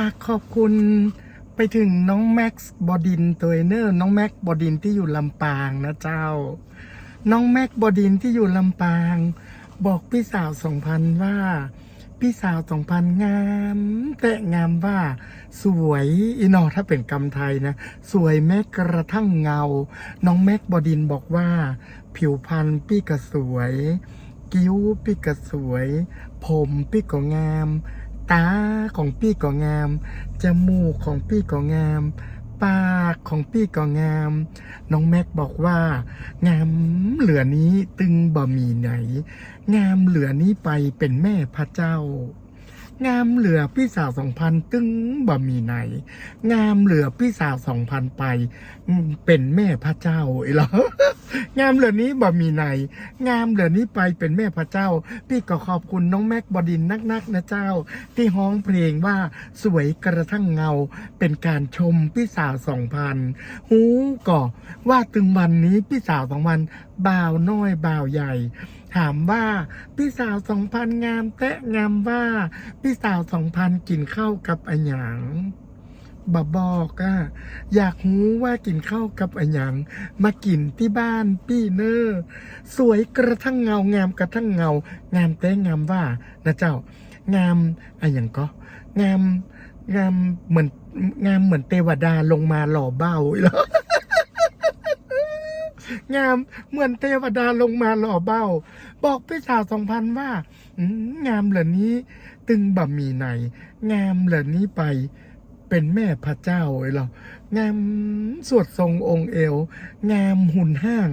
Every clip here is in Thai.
ฝากขอบคุณไปถึงน้องแม็กซ์บอดินตัวเนอร์น้องแม็กซ์บอดินที่อยู่ลำปางนะเจ้า น้องแม็กซ์บอดินที่อยู่ลำปาง บอกพี่สาวสองพันว่า พี่สาวสองพันงาม แต่งามว่า สวยอีนอถ้าเป็นกำไทยนะ สวยแม้กระทั่งเงา น้องแม็กบอดินบอกว่า ผิวพรรณพี่ก็สวย กิ้วพี่ก็สวย ผมพี่ก็งาม ตาของพี่ก็งาม จมูกของพี่ก็งาม ปากของพี่ก็งาม น้องแม็กบอกว่า งามเหลือนี้ตึงบ่มีไหน งามเหลือนี้ไปเป็นแม่พระเจ้า งามเหลือพี่สาวสองพันตึงบ่มีไหน งามเหลือพี่สาวสองพันไป เป็นแม่พระเจ้าไอ้เหรองามเหลือนี้บ่มีไหน งามเหลือนี้ไปเป็นแม่พระเจ้า พี่ก็ขอบคุณน้องแม็กบดินนักๆนะเจ้า ที่ฮ้องเพลงว่าสวยกระทั่งเงา เป็นการชมพี่สาวสองพันหูก็ว่าตึงวันนี้พี่สาวสองพันบ่าวน้อยบ่าวใหญ่ ถามว่าพี่สาวสองพันงามแตะงามว่าพี่สาวสองพันกินข้าวกับอหยังบาบอกอะอยากรู้ว่ากินข้าวกับอหยังมากินที่บ้านพี่เนอร์สวยกระทั่งเงางามกระทั่งเงา งามแต่งามว่านะเจ้า งามอหยังก็ งามงามเหมือนงามเหมือนเทวดาลงมาหล่อเบ้าเหรอ งามเหมือนเทวดาลงมาหล่อเบ้า บอกพี่สาวสองพันว่างามเหล่านี้ ตึงบะมีใน งามเหล่านี้ไปเป็นแม่พระเจ้าไอ้เหรอ งามสวดทรงองค์เอว งามหุ่นห้าง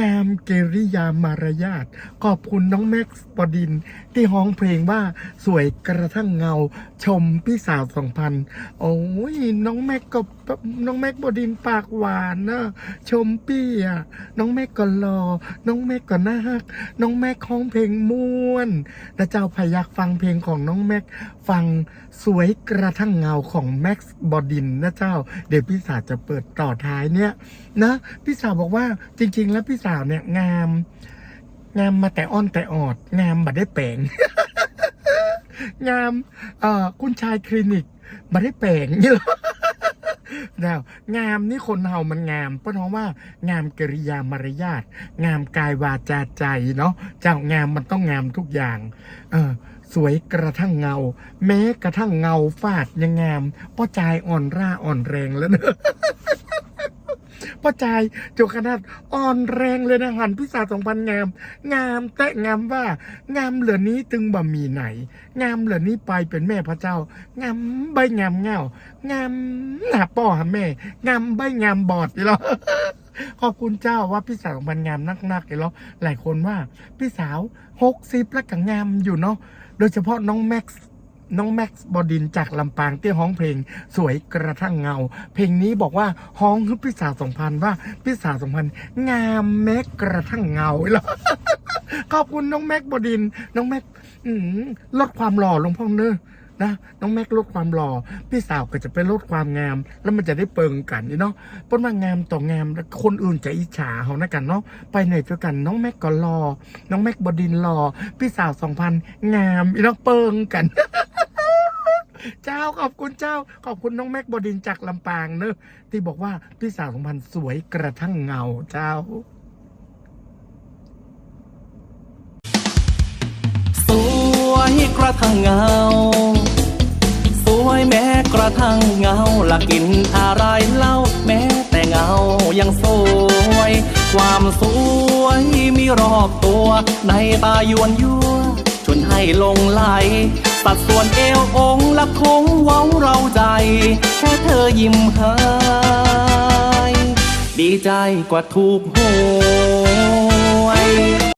งามเกริยามารยาทขอบคุณน้องแม็กซ์ปอดิน ที่ฮ้องเพลงว่าสวยกระทั่งเงา ชมพี่สาวสองพันโอ้ยน้องแม็กก็น้องแม็กบดินปากหวานนะชมพี่อะน้องแม็กก็รอ น้องแม็กก็น่าฮัก น้องแม็กฮ้องเพลงม่วนและเจ้าพยักฟังเพลงของน้องแม็กฟังสวยกระทั่งเงาของแม็กซ์บอดินนะเจ้าเดี๋ยวพี่สาวจะเปิดต่อท้ายเนี่ยนะพี่สาวบอกว่าจริง ๆ แล้วพี่สาวเนี่ยงาม งามมาแต่อ้อนแต่ออด งามบัดได้แปลงงามเอ่อคุณชายคลินิกบัดได้แปลงนี่หรอแล้วงามนี่คนเฮามันงามเพราะน้องว่า งามกริยามารยาทงามกายวาจาใจเนาะเจ้างามมันต้องงามทุกอย่าง เออ สวยกระทั่งเงา แม้กระทั่งเงาฟาดยังงามเพ่อใจายอ่อนร่าอ่อนแรงแล้วเนอะพ่อใจายจนขนาดอ่อนแรงเลยนะหันพิศาสองพันงาม งามแต่งามว่า งามเหลือนี้ตึงบ่มีไหน งามเหลือนี้ไปเป็นแม่พระเจ้า งามใบงามเงางามหน้าป้อหาแม่ งามใบงามบอดอีหรอ ขอบคุณเจ้าว่าพี่สาวของมันงามนักๆอีหรอหลายคนว่าพี่สาวหกสิบแล้วก็งามอยู่เนาะโดยเฉพาะน้องแม็กซ์น้องแม็กซ์บอดินจากลำปางที่ฮ้องเพลงสวยกระทั่งเงา เพลงนี้บอกว่าฮ้องคือพี่สาวสองพันว่าพี่สาวสองพันงามแม้กระทั่งเงาเหรอขอบคุณน้องแม็กบอดิน น้องแม็กลดความหล่อลงพ่องเนอะ นะน้องแม็กลดความหล่อพี่สาวก็จะไปลดความงาม แล้วมันจะได้เปิงกันนี่เนาะเพราะว่างามต่องามแล้วคนอื่นจะอิจฉาเขานะกันเนาะไปไหนด้วยกันน้องแม็กก็รอน้องแม็กบดินรอพี่สาวสองพันงามอีน้องเปิงกันเจ้าขอบคุณเจ้า ขอบคุณน้องแม็กบดินจากลำปางเนอะที่บอกว่าพี่สาวของพันสวยกระทั่งเงาเจ้า กระทั่งเงา สวยแม้กระทั่งเงาละกินอะไรเล่าแม้แต่เงายังสวย ความสวยมีรอบตัวในตายวนยั่วชวนให้ลงไหลสัดส่วนเอวองละคงเว้าเราใจ แค่เธอยิ้มให้ดีใจกว่าถูกหวย